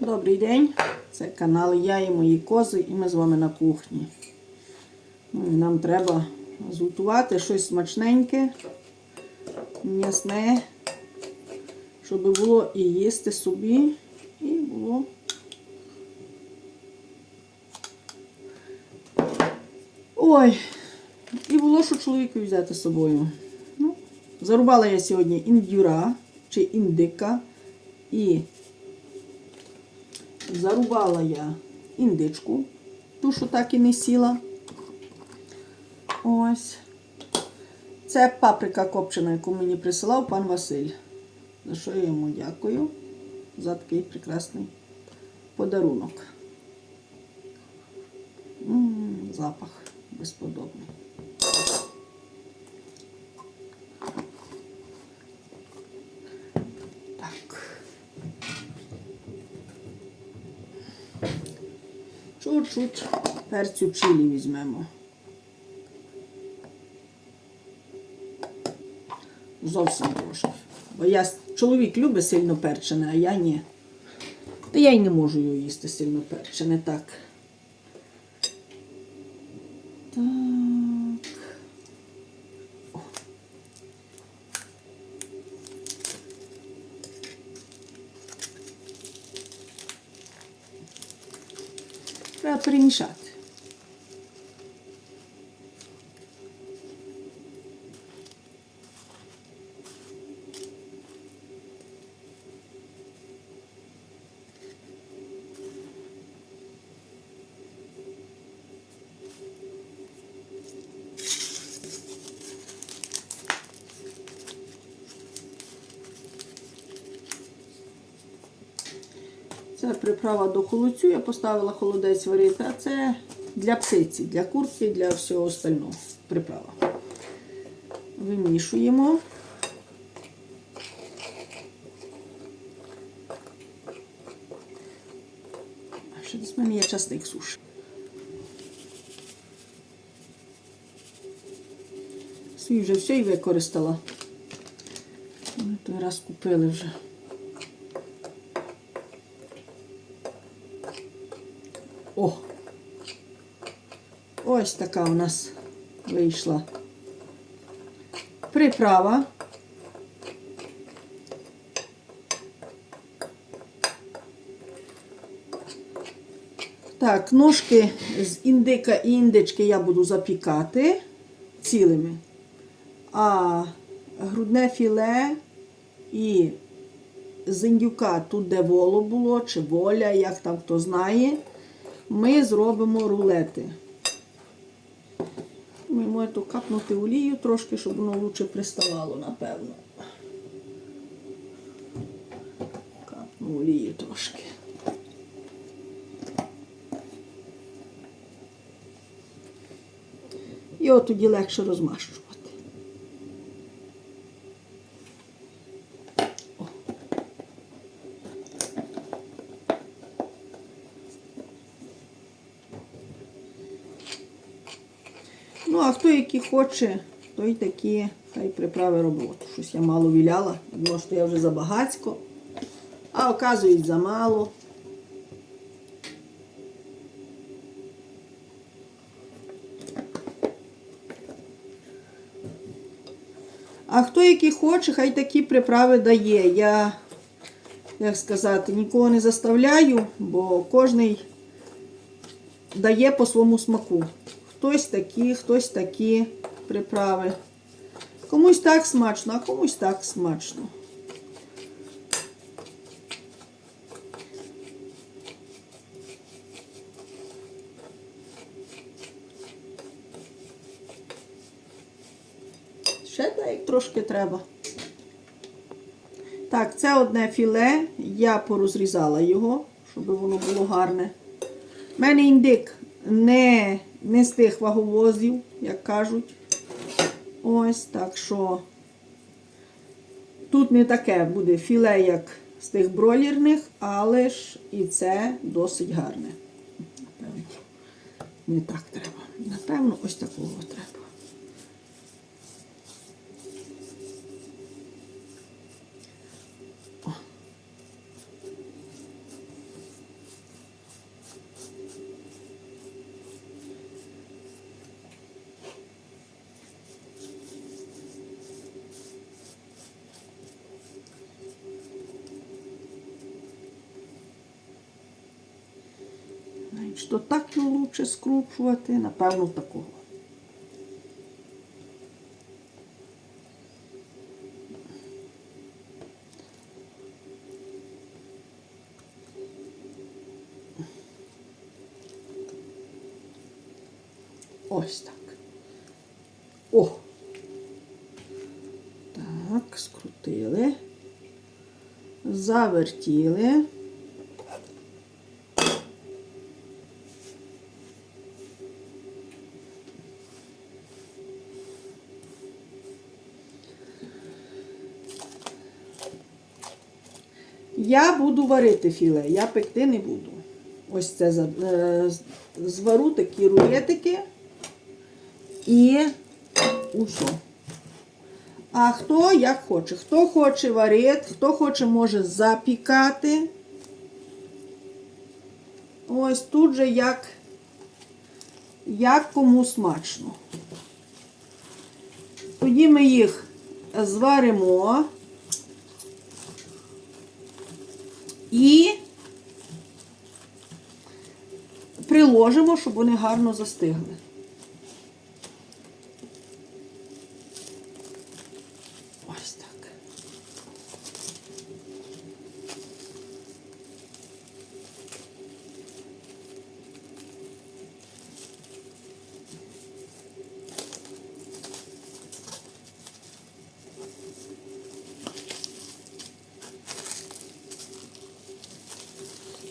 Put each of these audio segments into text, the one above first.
Добрий день, це канал Я і мої кози, і ми з вами на кухні. Ну, нам треба зготувати щось смачненьке, м'ясне, щоб було і їсти собі, і було. Ой, і було, що чоловіку взяти з собою. Ну, зарубала я сьогодні індюра чи індика і Зарубала я індичку, ту, що так і не сіла. Ось. Це паприка копчена, яку мені присилав пан Василь. За що я йому дякую за такий прекрасний подарунок. М, запах безподобний. Чуть-чуть перцю чилі візьмемо. Зовсім трошки. Бо я чоловік любить сильно перчене, а я ні. Та я й не можу його їсти сильно перчене так. Так. О. Треба перемішати. Це приправа до холодцю. Я поставила холодець варити, а це для птиці, для курки, для всього остального приправа. Вимішуємо. А ще десь в мене є часник суш. Свій вже все і використала. Ми той раз купили вже. О! Ось така у нас вийшла приправа. Так, ножки з індика і індички я буду запікати цілими. А грудне філе і з індюка, тут де воло було, чи воля, як там хто знає, ми зробимо рулети. Ми можете капнути олію трошки, щоб воно лучше приставало, напевно. Капну олію трошки. І от тоді легше розмащувати. О. Ну, які хоче, той такі хай приправи роботу. Щось я мало віляла, думала, що я вже забагацько, а оказується замало. А хто які хоче, хай такі приправи дає. Я, як сказати, нікого не заставляю, бо кожний дає по своєму смаку. Хтось такі, хтось такі приправи. Комусь так смачно, а комусь так смачно. Ще так трошки треба. Так, це одне філе. Я порозрізала його, щоб воно було гарне. У мене індик не, не з тих ваговозів, як кажуть. Ось так що тут не таке буде філе, як з тих бройлерних, але ж і це досить гарне. Напевно, не так треба. Напевно, ось такого треба. То так його лучше скручувати, напевно, такого. Ось так. О! Так, скрутили. Завертіли. Я буду варити філе, я пекти не буду. Ось це е, звару такі рулетики і усе. А хто як хоче. Хто хоче варити, хто хоче, може запікати. Ось тут же як, як кому смачно. Тоді ми їх зваримо і приложимо, щоб вони гарно застигли. Ось так.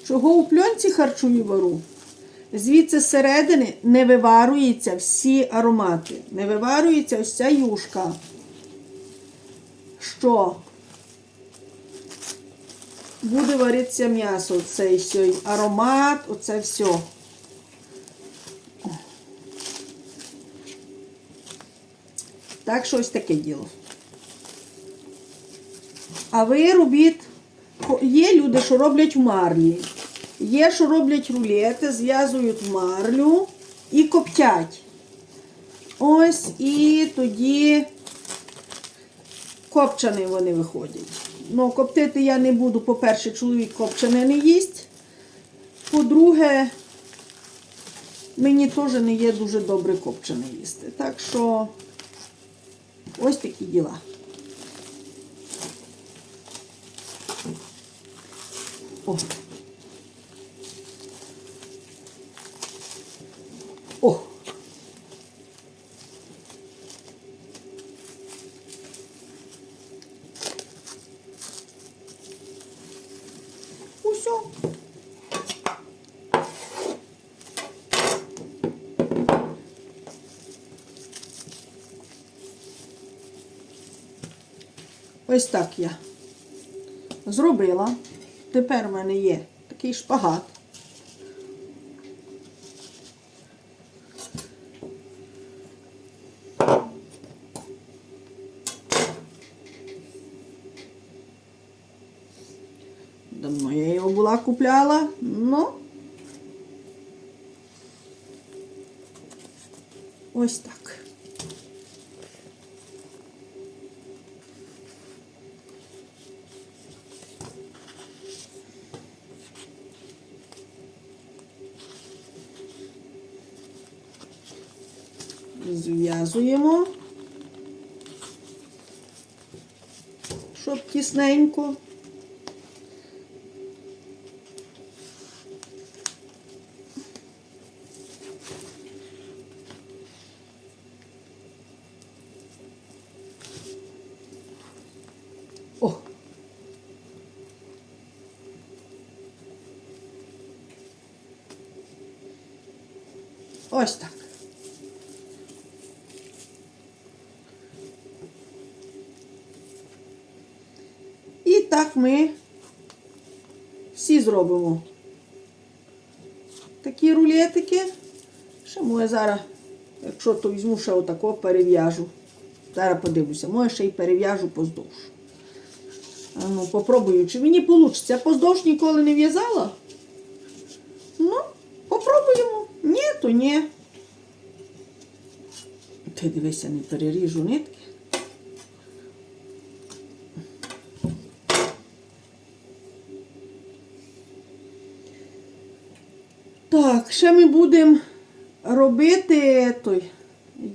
Чого у пленці харчові вару? Звідси зсередини не виварюються всі аромати. Не виварюється ось юшка. Що буде варитися м'ясо. Оцей сьо- аромат, оце все. Так що ось таке діло. А ви робіть, є люди, що роблять в марлі. Є, що роблять рулети, зв'язують марлю і коптять. Ось і тоді копчені вони виходять. Ну, коптити я не буду. По-перше, чоловік копчене не їсть. По-друге, мені теж не є дуже добре копчене їсти. Так що ось такі діла. О. Ось так я зробила. Тепер в мене є такий шпагат. Давно я його була купляла, ну. Ось так. Зв'язуємо, щоб тісненько. Ось так. І так ми всі зробимо. Такі рулетики. Ще може зараз, якщо то візьму, ще отако перев'яжу. Зараз подивлюся, може ще й перев'яжу поздовж. Ну, попробую, чи мені вийде. Я поздовж ніколи не в'язала. Ну, попробуємо. Ні, то ні. Ти дивися, не переріжу нитки. Так, ще ми будемо робити той,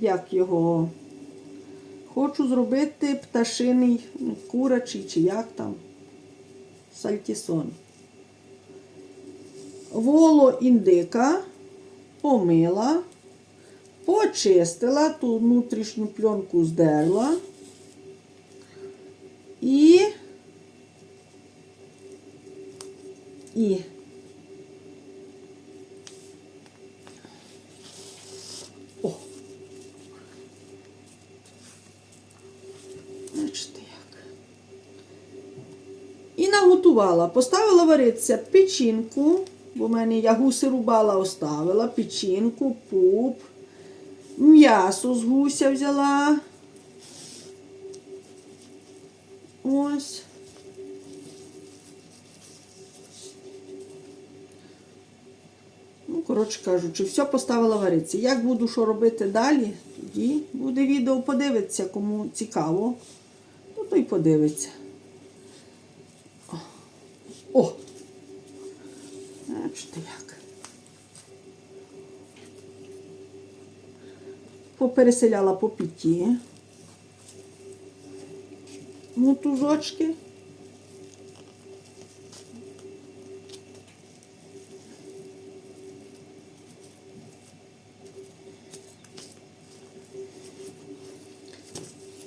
як його. Хочу зробити пташиний, ну, курачий чи як там. Сальтісон. Воло індика помила, почистила, ту внутрішню пленку здерла. І. І. О. Бачите як. І. Поставила варитися печінку, бо в мене я гуси рубала, оставила, печінку, пуп, м'ясо з гуся взяла. Ось. Ну, коротше кажучи, все поставила варитися. Як буду що робити далі, тоді буде відео подивитися, кому цікаво. Ну, то й подивиться. О! Бачите як. Попереселяла по піті. Мотузочки.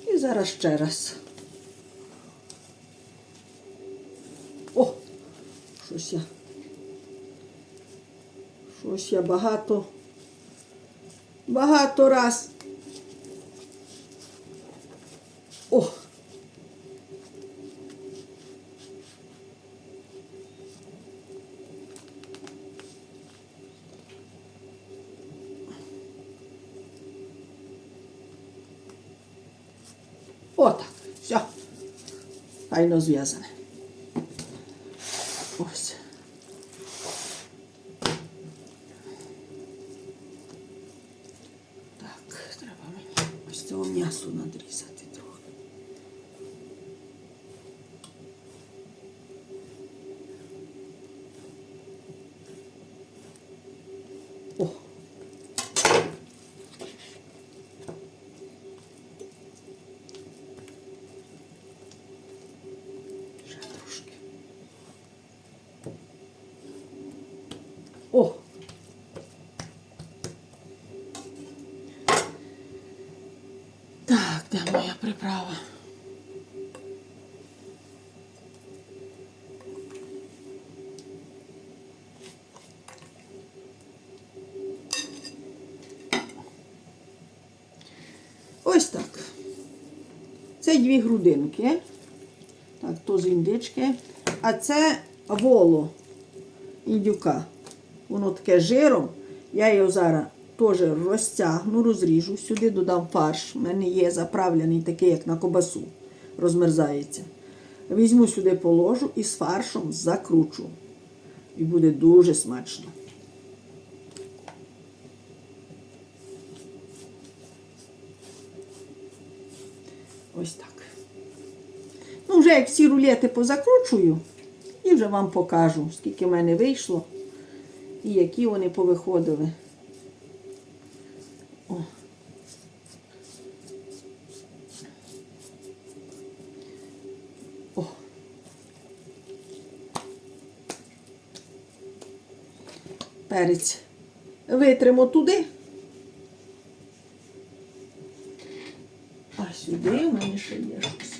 І зараз ще раз. О! Щось я. Щось я багато. Багато раз. О! Отак. Все. Файно зв'язане. Ось. Так, треба мені ось цього м'ясу надрізати трохи. О. Ще трошки. О! Так, де моя приправа? Ось так. Це дві грудинки. Так, то з індички. А це воло індюка. Воно таке жиром. Я його зараз теж розтягну, розріжу. Сюди додам фарш. У мене є заправлений такий, як на кобасу. Розмерзається. Візьму сюди положу і з фаршем закручу. І буде дуже смачно. Ось так. Ну, вже як всі рулети позакручую, і вже вам покажу, скільки в мене вийшло і які вони повиходили. Перець витримо туди. А сюди в мене ще є щось.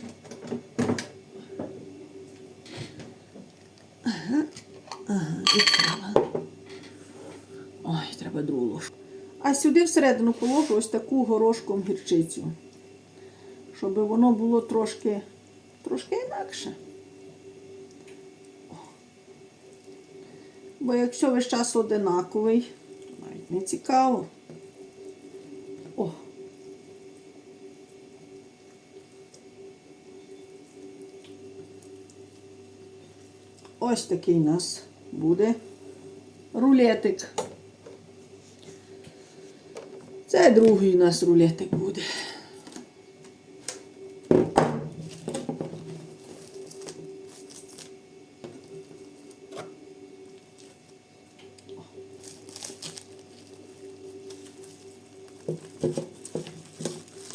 Ой, треба другу ложку. А сюди всередину положу ось таку горошком гірчицю. Щоб воно було трошки, трошки інакше. Бо якщо весь час одинаковий, то навіть не цікаво. О. Ось такий у нас буде рулетик. Це другий у нас рулетик буде.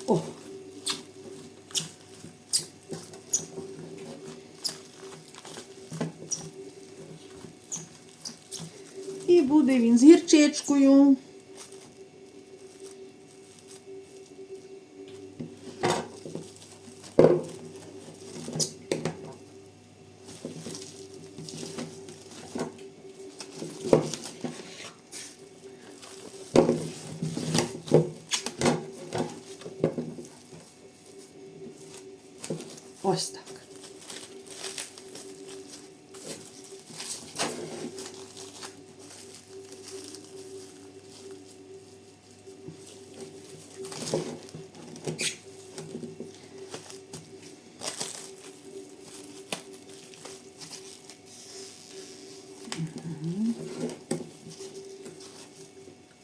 О. І буде він з гірчичкою. Ось так.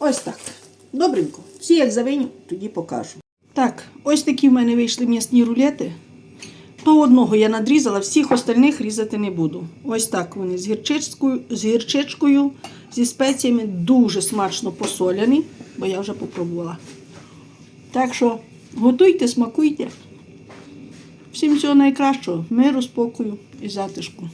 Ось так. Добренько. Всі як завиню, тоді покажу. Так, ось такі в мене вийшли м'ясні рулети. То одного я надрізала, всіх остальних різати не буду. Ось так вони з гірчичкою, з гірчичкою, зі спеціями дуже смачно посоляні, бо я вже попробувала. Так що готуйте, смакуйте. Всім всього найкращого, миру, спокою і затишку.